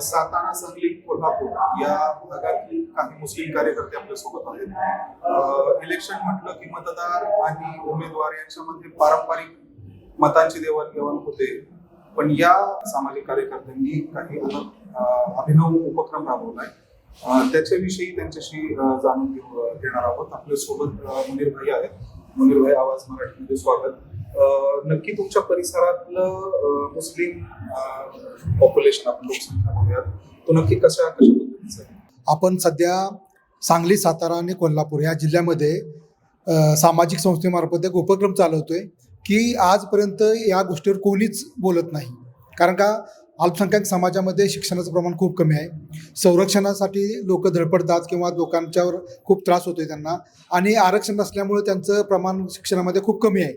सातारा सांगली कोल्हापूर या भागातील काही मुस्लिम कार्यकर्ते आपल्यासोबत आहेत. इलेक्शन म्हटलं की मतदार आणि उमेदवार यांच्यामध्ये पारंपरिक मतांची देवाणघेवाण होते. पण या सामाजिक कार्यकर्त्यांनी काही अलग अभिनव उपक्रम राबवलाय. त्याच्याविषयी त्यांच्याशी जाणून घेऊ घेणार आहोत. आपल्यासोबत अ, मुनीर भाई आहेत. मुनीर भाई आवाज मराठीमध्ये स्वागत. नक्की तुमच्या परिसरातलं मुस्लिम पॉप्युलेशन आपण लोकसंख्या म्हणूयात तो नक्की कशा कशा पद्धतीचा आपण सध्या सांगली सातारा आणि कोल्हापूर या जिल्ह्यामध्ये सामाजिक संस्थेमार्फत एक उपक्रम चालवतोय की आजपर्यंत या गोष्टीवर कोणीच बोलत नाही. कारण का अल्पसंख्याक समाजामध्ये शिक्षणाचं प्रमाण खूप कमी आहे. संरक्षणासाठी लोक धडपडतात किंवा लोकांच्यावर खूप त्रास होतोय त्यांना. आणि आरक्षण नसल्यामुळे त्यांचं प्रमाण शिक्षणामध्ये खूप कमी आहे.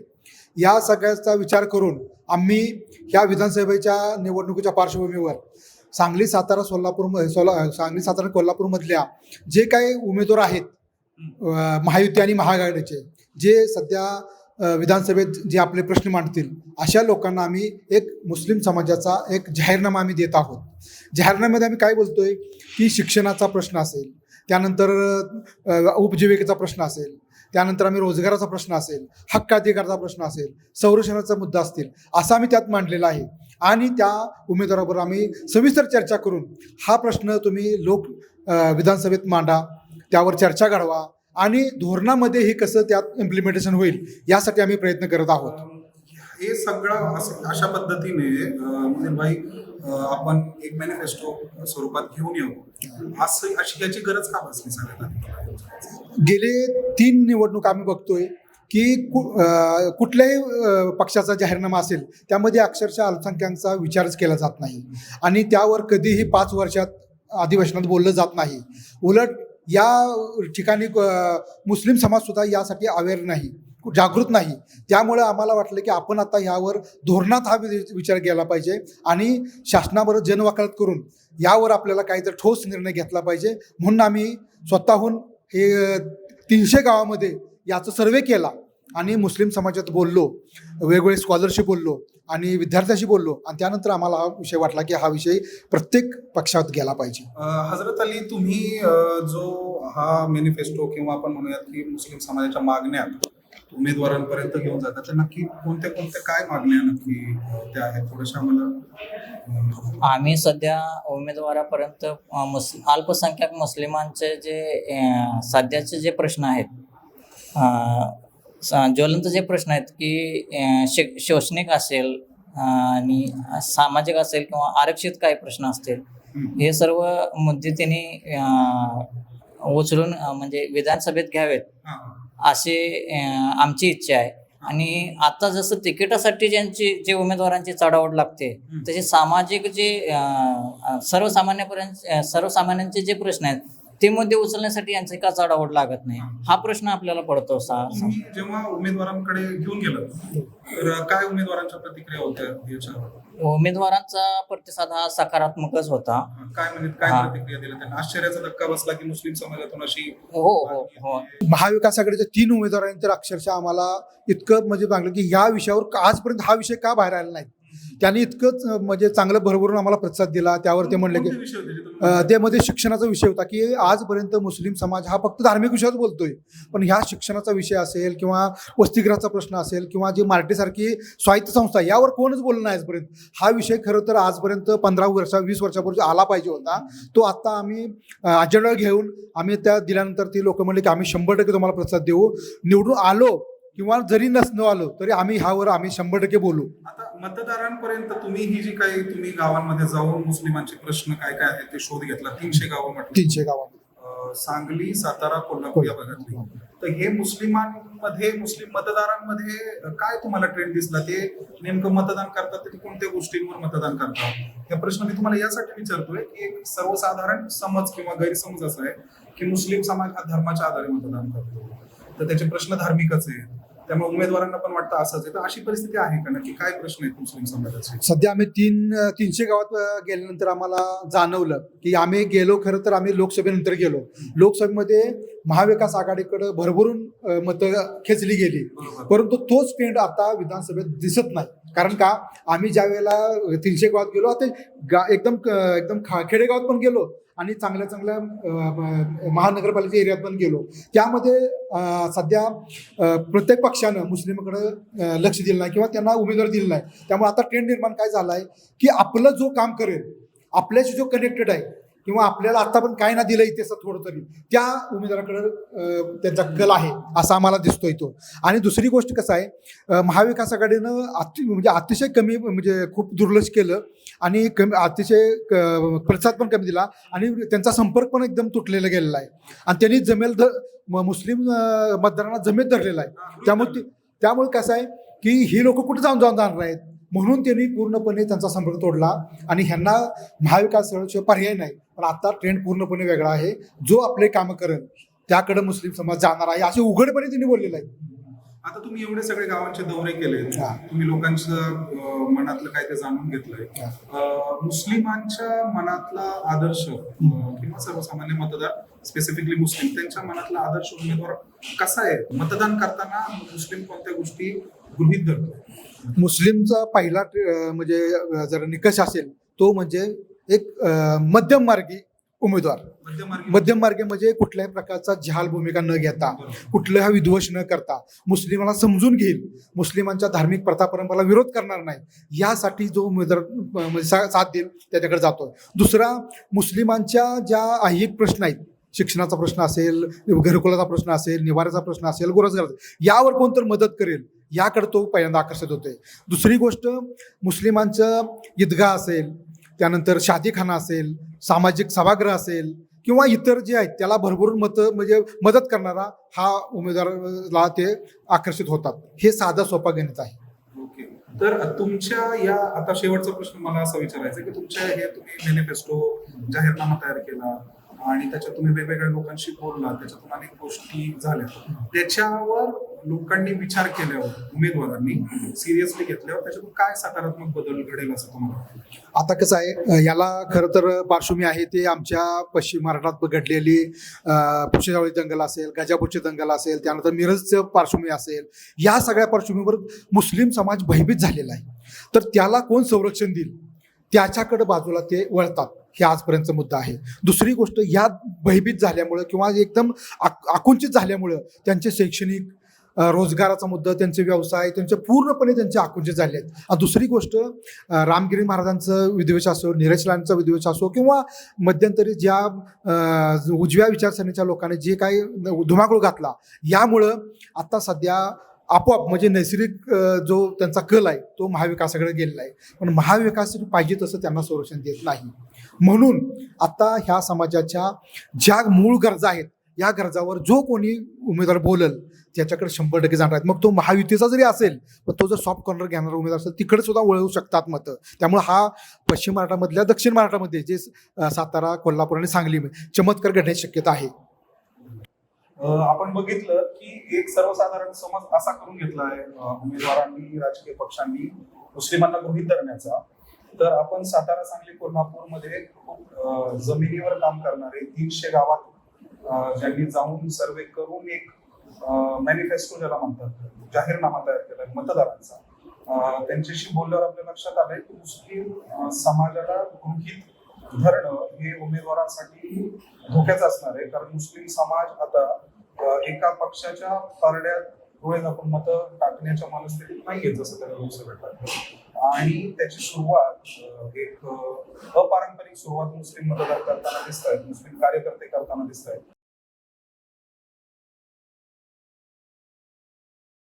या सगळ्याचा विचार करून आम्ही ह्या विधानसभेच्या निवडणुकीच्या पार्श्वभूमीवर सांगली सातारा सोलापूर सोला सांगली सातारा कोल्हापूरमधल्या जे काही उमेदवार आहेत महायुती आणि महाआघाडीचे जे सध्या विधानसभेत जे आपले प्रश्न मांडतील अशा लोकांना आम्ही एक मुस्लिम समाजाचा एक जाहीरनामा आम्ही देत आहोत. जाहीरनाम्यामध्ये आम्ही काय बोलतोय? की शिक्षणाचा प्रश्न असेल त्यानंतर उपजीविकेचा प्रश्न असेल त्यानंतर आम्ही रोजगाराचा प्रश्न असेल हक्क अधिकाराचा प्रश्न असेल संरक्षणाचा मुद्दा असतील असा आम्ही त्यात मांडलेला आहे. आणि त्या उमेदवाराबरोबर आम्ही सविस्तर चर्चा करून हा प्रश्न तुम्ही लोक विधानसभेत मांडा त्यावर चर्चा घडवा आणि धोरणामध्ये हे कसं त्यात इम्प्लिमेंटेशन होईल यासाठी आम्ही प्रयत्न करत आहोत. हे सगळं असं- अशा पद्धतीने भाई आपण एक मॅनिफेस्टो स्वरूपात घेऊन येऊ. असं अशी याची गरज का भासली सगळ्यात गेले तीन निवडणूक आम्ही बघतोय की कु कुठल्याही पक्षाचा जाहीरनामा असेल त्यामध्ये अक्षरशः अल्पसंख्याकांचा विचारच केला जात नाही. आणि त्यावर कधीही पाच वर्षात अधिवेशनात बोललं जात नाही. उलट या ठिकाणी मुस्लिम समाजसुद्धा यासाठी अवेअर नाही जागृत नाही. त्यामुळे आम्हाला वाटलं की आपण आता ह्यावर धोरणात हा वि- विचार केला पाहिजे आणि शासनाबरोबर जनवकालत करून यावर आपल्याला काहीतरी ठोस निर्णय घेतला पाहिजे म्हणून आम्ही स्वतःहून हे तीनशे गावामध्ये याचा सर्वे केला आणि मुस्लिम समाजात बोललो वेगवेगळे स्कॉलरशिप बोललो आणि विद्यार्थ्याशी बोललो आणि त्यानंतर आम्हाला हा विषय वाटला की हा विषय प्रत्येक पक्षात गेला पाहिजे. हजरत अली तुम्ही जो हा मॅनिफेस्टो किंवा आपण म्हणूयात की मुस्लिम समाजाच्या मागण्या उमेदवारांपर्यंत घेऊन जातात तर नक्की कोणत्या कोणत्या काय मागण्या नक्की त्या आहेत थोड्याशा आम्हाला आम्ही सध्या उमेदवारापर्यंत मुस अल्पसंख्याक मुस्लिमांचे जे सध्याचे जे प्रश्न आहेत ज्वलंत जे प्रश्न आहेत की शैक्षणिक असेल आणि सामाजिक असेल किंवा आरक्षित काही प्रश्न असतील. हे सर्व मुद्दे त्यांनी उचलून म्हणजे विधानसभेत घ्यावेत. असे आमची इच्छा आहे आणि आता जसं तिकिटासाठी ज्यांची जे उमेदवारांची चढावड लागते. तसे सामाजिक जे सर्वसामान्यपर्यंत सर्वसामान्यांचे जे प्रश्न आहेत ते मुद्दे उचलण्यासाठी यांची का चढावड लागत नाही. हा प्रश्न आपल्याला पडतो जेव्हा उमेदवारांकडे घेऊन गेलं तर काय उमेदवारांच्या प्रतिक्रिया होत्या उमेदवारांचा प्रतिसाद हा सकारात्मकच होता. काय म्हणजे काय हा. प्रतिक्रिया दिल्या त्यांना आश्चर्याचा धक्का बसला की मुस्लिम समाजातून अशी हो हो हो. महाविकास आघाडीच्या तीन उमेदवारांनी तर अक्षरशः आम्हाला इतकं म्हणजे सांगलं की ह्या विषयावर आजपर्यंत हा विषय का बाहेर आला नाही? त्यांनी इतकंच म्हणजे चांगलं भरभरून आम्हाला प्रतिसाद दिला. त्यावर ते म्हणले की अ, त्यामध्ये शिक्षणाचा विषय होता की आजपर्यंत मुस्लिम समाज हा फक्त धार्मिक विषयावर बोलतोय. पण ह्या शिक्षणाचा विषय असेल किंवा वसतिगृहाचा प्रश्न असेल किंवा जी मार्टीसारखी स्वायत्त संस्था यावर कोणच बोललं नाही आजपर्यंत. हा विषय खरं तर आजपर्यंत पंधरा वर्षा वीस वर्षापूर्वी आला पाहिजे होता. तो आता आम्ही अजेंडा घेऊन आम्ही त्या दिल्यानंतर ती लोक म्हणले की आम्ही शंभर टक्के तुम्हाला प्रतिसाद देऊ. निवडून आलो किंवा जरी नस न आलो तरी आम्ही ह्यावर आम्ही शंभर टक्के बोलू. मतदारांपर्यंत तुम्ही ही जी काही तुम्ही गावांमध्ये जाऊन मुस्लिमांचे प्रश्न काय काय आहेत ते शोध घेतला? तीनशे गावं म्हटलं. तीनशे गावात अं, सांगली सातारा कोल्हापूर या भागातली. तर हे मुस्लिमांमध्ये मुस्लिम मतदारांमध्ये अं, काय तुम्हाला ट्रेंड दिसला? ते नेमकं मतदान करतात ते कोणत्या गोष्टींवर मतदान करतात? हा प्रश्न मी तुम्हाला यासाठी विचारतोय की एक सर्वसाधारण समज किंवा गैरसमज असा आहे की मुस्लिम समाज हा धर्माच्या आधारे मतदान करतो. तर त्याचे प्रश्न धार्मिकच आहेत. त्यामुळे उमेदवारांना पण वाटतं असंच आहे. तर अशी परिस्थिती आहे का नक्की? काय प्रश्न आहेत मुस्लिम समाजाचे? सध्या आम्ही तीन तीनशे गावात गेल्यानंतर आम्हाला जाणवलं की आम्ही गेलो खरं तर आम्ही लोकसभेनंतर गेलो. लोकसभेमध्ये महाविकास आघाडीकडे भरभरून मतं खेचली गेली. परंतु तोच ट्रेंड आता विधानसभेत दिसत नाही. कारण का? आम्ही ज्या वेळेला तीनशे गावात गेलो आता एकदम एकदम खा खेडेगावात पण गेलो. आणि चांगल्या चांगल्या महानगरपालिका एरियात पण गेलो. त्यामध्ये सध्या प्रत्येक पक्षानं मुस्लिमकडे लक्ष दिलं नाही किंवा त्यांना उमेदवार दिला नाही. त्यामुळे आता ट्रेंड निर्माण काय झाला आहे की आपलं जो काम करेल आपल्याशी जो कनेक्टेड आहे किंवा आपल्याला आता पण काय ना दिलं इतिहासात थोडं तरी त्या उमेदवाराकडे त्यांचा कल आहे असा आम्हाला दिसतोय तो. आणि दुसरी गोष्ट कसं आहे महाविकास आघाडीनं अति म्हणजे अतिशय कमी म्हणजे खूप दुर्लक्ष केलं आणि कमी अतिशय क- प्रतिसाद पण कमी दिला आणि त्यांचा संपर्क पण एकदम तुटलेला गेलेला आहे. आणि त्यांनी जमेल ध म- मुस्लिम मतदारांना जमेत धरलेला आहे. त्यामुळे ते- त्यामुळे कसं आहे की ही लोक कुठे जाऊन जाऊन जाणार आहेत? म्हणून त्यांनी पूर्णपणे त्यांचा संपर्क तोडला. आणि ह्यांना महाविकास आघाडीशिवाय पर्याय नाही. पण आता ट्रेंड पूर्णपणे वेगळा आहे. जो आपले कामं करेल त्याकडे मुस्लिम समाज जाणार आहे असे उघडपणे त्यांनी बोललेलं आहे. आता तुम्ही एवढे सगळे गावांचे दौरे केले. तुम्ही लोकांचं मनातलं काय ते जाणून घेतलंय. मुस्लिमांच्या मनातला आदर्श किंवा सर्वसामान्य मतदार स्पेसिफिकली मुस्लिम त्यांच्या मनातला आदर्श उमेदवार कसा आहे? मतदान करताना मुस्लिम कोणत्या गोष्टी गृहित धरतो. मुस्लिमचा पहिला म्हणजे जर निकष असेल तो म्हणजे एक मध्यम मार्गी उमेदवार. मध्यम मार्गी म्हणजे कुठल्याही प्रकारचा जहाल भूमिका न घेता. कुठलाही विद्वेष न करता मुस्लिमाला समजून घेईल. मुस्लिमांच्या धार्मिक प्रथा परंपरेला विरोध करणार नाही. यासाठी जो उमेदवार म्हणजे साथ देईल त्याच्याकडे जातो दुसरा मुस्लिमांच्या ज्या ऐहिक प्रश्न आहेत शिक्षणाचा प्रश्न असेल घरकुलाचा प्रश्न असेल निवाऱ्याचा प्रश्न असेल गुरजगार यावर कोणतर मदत करेल? याकडे तो पहिल्यांदा आकर्षित होते दुसरी गोष्ट मुस्लिमांचं ईदगाह असेल त्यानंतर शादीखाना असेल सामाजिक सभागृह असेल किंवा इतर जे आहेत त्याला भरभरून मत म्हणजे मदत करणारा हा उमेदवाराला ते आकर्षित होतात. हे साधा सोपा गणित आहे. ओके. तर तुमच्या या आता शेवटचा प्रश्न मला असा विचारायचा की तुमच्या हे तुम्ही मॅनिफेस्टो जाहीरनामा तयार केला आणि त्याच्यात तुम्ही वेगवेगळ्या लोकांशी बोलला त्याच्यातून अनेक गोष्टी झाल्या. त्याच्यावर लोकांनी विचार केल्यावर उमेदवारांनी सिरियसली घेतल्यावर त्याच्यातून काय सकारात्मक बदल घडेल असं तुम्हाला आता कसं आहे याला खरं तर पार्श्वभूमी आहे ते आमच्या पश्चिम महाराष्ट्रात घडलेली पुशेजावळी दंगल असेल गजापूरचे दंगल असेल त्यानंतर मिरजचं पार्श्वभूमी असेल या सगळ्या पार्श्वभूमीवर मुस्लिम समाज भयभीत झालेला आहे. तर त्याला कोण संरक्षण देईल? त्याच्याकडे बाजूला ते वळतात हे आजपर्यंतचा मुद्दा आहे. दुसरी गोष्ट या भयभीत झाल्यामुळं किंवा एकदम आक आकुंचित झाल्यामुळं त्यांचे शैक्षणिक रोजगाराचा मुद्दा त्यांचे व्यवसाय त्यांचे पूर्णपणे त्यांचे आकुंचित झाले आहेत. दुसरी गोष्ट रामगिरी महाराजांचं विद्वेष असो नीरजलांचा विद्वेष असो किंवा मध्यंतरी ज्या उजव्या विचारसरणीच्या लोकांनी जे काही धुमाकूळ घातला यामुळं आता सध्या आपोआप म्हणजे नैसर्गिक जो त्यांचा कल आहे तो महाविकासाकडे गेलेला आहे. पण महाविकास पाहिजे तसं त्यांना संरक्षण देत नाही. म्हणून आता ह्या समाजाच्या ज्या मूळ गरजा आहेत या गरजावर जो कोणी उमेदवार बोलल त्याच्याकडे शंभर टक्के जाणार आहेत. मग तो महायुतीचा जरी असेल पण तो जर सॉफ्ट कॉर्नर घेणारा उमेदवार असेल तिकडे सुद्धा वळवू शकतात मतं. त्यामुळे हा पश्चिम महाराष्ट्रामधल्या दक्षिण महाराष्ट्रामध्ये जे सातारा कोल्हापूर आणि सांगली चमत्कार घडण्याची शक्यता आहे. आपण बघितलं की एक सर्वसाधारण समज असा करून घेतला आहे उमेदवारांनी राजकीय पक्षांनी मुस्लिमांना गृहित धरण्याचा. तर आपण सातारा सांगली कोल्हापूरमध्ये खूप जमिनीवर काम करणारे तीनशे गावात ज्यांनी जाऊन सर्वे करून एक मॅनिफेस्टो ज्याला म्हणतात जाहीरनामा तयार केलाय मतदारांचा. त्यांच्याशी बोलल्यावर आपल्या लक्षात आलंय की मुस्लिम समाजाला गृहित धरणं हे उमेदवारांसाठी धोक्याच असणार आहे. कारण मुस्लिम समाज आता एका पक्षाच्या पारड्यात डोळे झाकून मतं टाकण्याच्या मनस्थितीत नाहीये जसं त्याला लोकसभेत वाटतं. आणि त्याची सुरुवात एक अपारंपरिक सुरुवात मुस्लिम मतदार करताना दिसत आहेत मुस्लिम कार्यकर्ते करताना दिसत आहेत